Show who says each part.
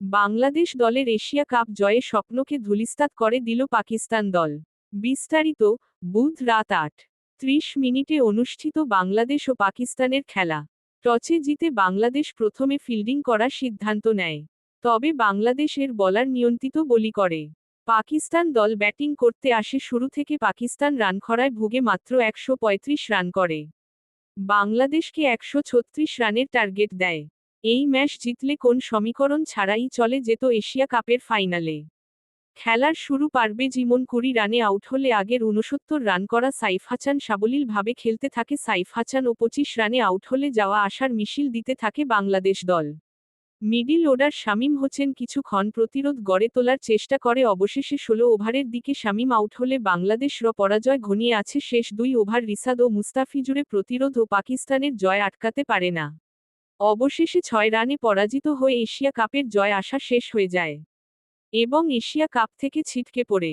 Speaker 1: বাংলাদেশ দলের Asia cup জয়ে স্বপ্নকে ধুলিস্তাত করে দিল পাকিস্তান দল। বিস্তারিত, বুধ রাত আট, ত্রিশ মিনিটে অনুষ্ঠিত বাংলাদেশ ও পাকিস্তানের খেলা। টচে জিতে বাংলাদেশ প্রথমে ফিল্ডিং করার সিদ্ধান্ত নেয়। তবে বাংলাদেশের বলার নিয়ন্ত্রিত বলি করে। পাকিস্তান দল ব্যাটিং করতে আসে শুরু থেকে পাকিস্তান রান খরায় ভুগে মাত্র একশো পঁয়ত্রিশ রান করে। বাংলাদেশকে একশো ছত্রিশ রানের টার্গেট দেয়। এই ম্যাচ জিতলে কোন সমীকরণ ছাড়াই চলে যেত এশিয়া কাপের ফাইনালে। খেলার শুরু পারবে জিমন কুড়ি রানে আউট হলে আগের উনসত্তর রান করা সাইফ হাসান সাবলীলভাবে খেলতে থাকে সাইফ হাসান ও পঁচিশ রানে আউট হলে যাওয়া আসার মিছিল দিতে থাকে বাংলাদেশ দল। মিডিল ওডার শামীম হোসেন কিছুক্ষণ প্রতিরোধ গড়ে তোলার চেষ্টা করে, অবশেষে ষোলো ওভারের দিকে শামীম আউট হলে বাংলাদেশ র পরাজয় ঘনিয়ে আছে শেষ দুই ওভার, রিসাদ ও মুস্তাফিজুরে প্রতিরোধ ও পাকিস্তানের জয় আটকাতে পারে না। অবশেষে ছয় রানে পরাজিত হয়ে এশিয়া কাপের জয় আসা শেষ হয়ে যায় এবং এশিয়া কাপ থেকে ছিটকে পড়ে।